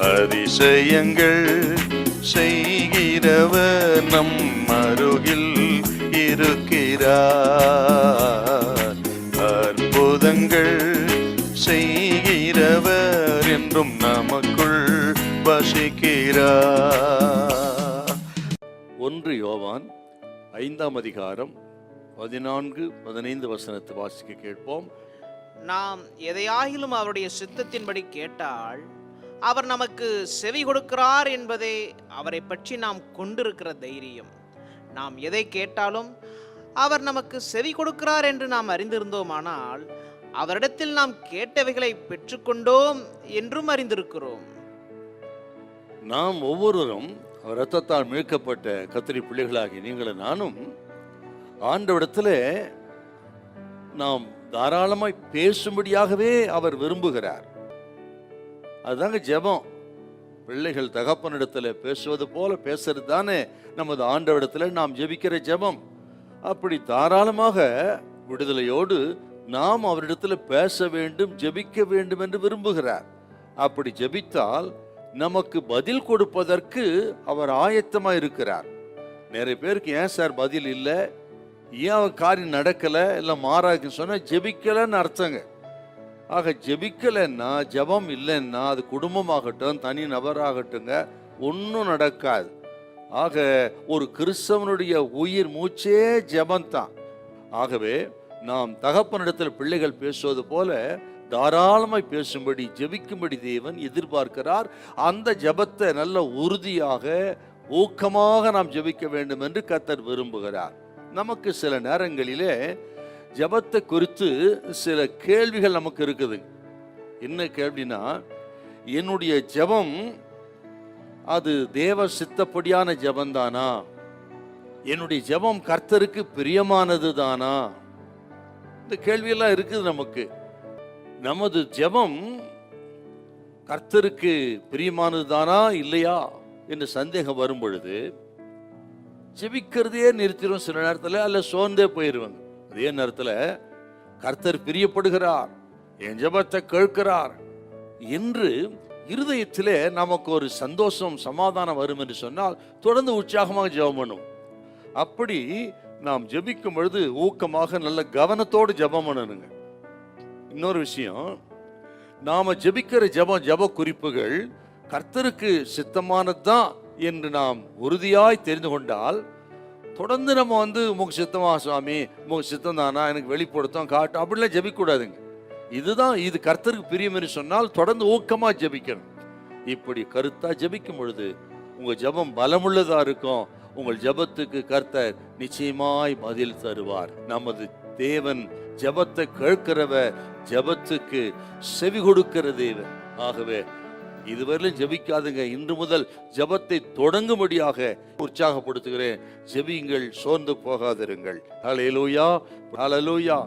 அதிசயங்கள் செய்கிறவர் நம் அருகில் இருக்கிறார். அற்புதங்கள் செய்கிறவர் என்றும் நமக்குள் வசிக்கிறார். ஒன்று யோவான் ஐந்தாம் அதிகாரம் பதினான்கு பதினைந்து வசனத்தை வாசிக்க கேட்போம். நாம் எதையாகிலும் அவருடைய சித்தத்தின்படி கேட்டால் அவர் நமக்கு செவி கொடுக்கிறார் என்பதே அவரை பற்றி நாம் கொண்டிருக்கிற தைரியம். நாம் எதை கேட்டாலும் அவர் நமக்கு செவி கொடுக்கிறார் என்று நாம் அறிந்திருந்தோமானால் அவரிடத்தில் நாம் கேட்டவைகளை பெற்றுக்கொண்டோம் என்றும் அறிந்திருக்கிறோம். நாம் ஒவ்வொருவரும் ரத்தத்தால் மீட்கப்பட்ட கத்திரி பிள்ளைகளாகி நீங்களும் நானும் ஆண்டவிடத்தில் நாம் தாராளமாய் பேசும்படியாகவே அவர் விரும்புகிறார். அதுதாங்க ஜெபம். பிள்ளைகள் தகப்பனிடத்தில் பேசுவது போல பேசுறது தானே. நமது ஆண்டவிடத்தில் நாம் ஜெபிக்கிற ஜெபம். அப்படி தாராளமாக விடுதலையோடு நாம் அவரிடத்தில் பேச வேண்டும் ஜெபிக்க வேண்டும் என்று விரும்புகிறார். அப்படி ஜெபித்தால் நமக்கு பதில் கொடுப்பதற்கு அவர் ஆயத்தமாக இருக்கிறார். நிறைய பேருக்கு ஏன் சார் பதில் இல்லை? ஏன் அவன் காரியம் நடக்கலை? இல்லை மாறாக்குன்னு சொன்னால் ஜெபிக்கலைன்னு அர்த்தங்க. ஆக ஜெபிக்கலைன்னா ஜெபம் இல்லைன்னா அது குடும்பமாகட்டும் தனி நபராகட்டுங்க ஒன்றும் நடக்காது. ஆக ஒரு கிறிஸ்தவனுடைய உயிர் மூச்சே ஜெபம்தான். ஆகவே நாம் தகப்பனிடத்தில் பிள்ளைகள் பேசுவது போல தாராளமாய் பேசும்படி ஜெபிக்கும்படி தேவன் எதிர்பார்க்கிறார். அந்த ஜெபத்தை நல்ல உறுதியாக ஊக்கமாக நாம் ஜெபிக்க வேண்டும் என்று கத்தர் விரும்புகிறார். நமக்கு சில நேரங்களிலே ஜெபத்தை குறித்து சில கேள்விகள் நமக்கு இருக்குது. என்ன கேள்வினா என்னுடைய ஜெபம் அது தேவ சித்தப்படியான ஜெபம்தானா என்னுடைய ஜெபம் கர்த்தருக்கு பிரியமானது தானா? இந்த கேள்வியெல்லாம் இருக்குது நமக்கு. நமது ஜெபம் கர்த்தருக்கு பிரியமானது தானா இல்லையா? என்று சந்தேகம் வரும் பொழுது ஜெபிக்கிறதையே நிறுத்திடும் சில நேரத்தில் அல்ல சோர்ந்தே போயிடுவாங்க அதே நேரத்தில் கர்த்தர் பிரியப்படுகிறார் என் ஜெபத்தை கேட்கிறார் என்று இருதயத்திலே நமக்கு ஒரு சந்தோஷம் சமாதானம் வரும் என்று சொன்னால் தொடர்ந்து உற்சாகமாக ஜெபம் பண்ணும் அப்படி நாம் ஜெபிக்கும் பொழுது ஊக்கமாக நல்ல கவனத்தோடு ஜெபம் பண்ணணுங்க. இன்னொரு விஷயம் நாம் ஜெபிக்கிற ஜெபம் ஜெப குறிப்புகள் கர்த்தருக்கு சித்தமானதுதான் என்று நாம் உறுதியாய் தெரிந்து கொண்டால் தொடர்ந்து நம்ம வந்து உமக்கு சித்தமா சுவாமி உமக்கு சித்தம் தானா எனக்கு வெளிப்படுத்தும் காட்டும். அப்படிலாம் ஜெபிக்கக்கூடாதுங்க இதுதான் இது கர்த்தருக்கு பிரியம் சொன்னால் தொடர்ந்து ஊக்கமாக ஜெபிக்கணும். இப்படி கருத்தாக ஜெபிக்கும் பொழுது உங்கள் ஜெபம் பலமுள்ளதாக இருக்கும். உங்கள் ஜெபத்துக்கு கர்த்தர் நிச்சயமாய் பதில் தருவார். நமது தேவன் ஜெபத்தை கேட்கிறவ ஜெபத்துக்கு செவி கொடுக்கிற தேவன். ஆகவே இதுவரையிலும் ஜெபிக்காதுங்க. இன்று முதல் ஜெபத்தை தொடங்கும்படியாக உற்சாகப்படுத்துகிறேன். ஜெபியுங்கள் சோர்ந்து போகாதிருங்கள். ஹalleluya ஹalleluya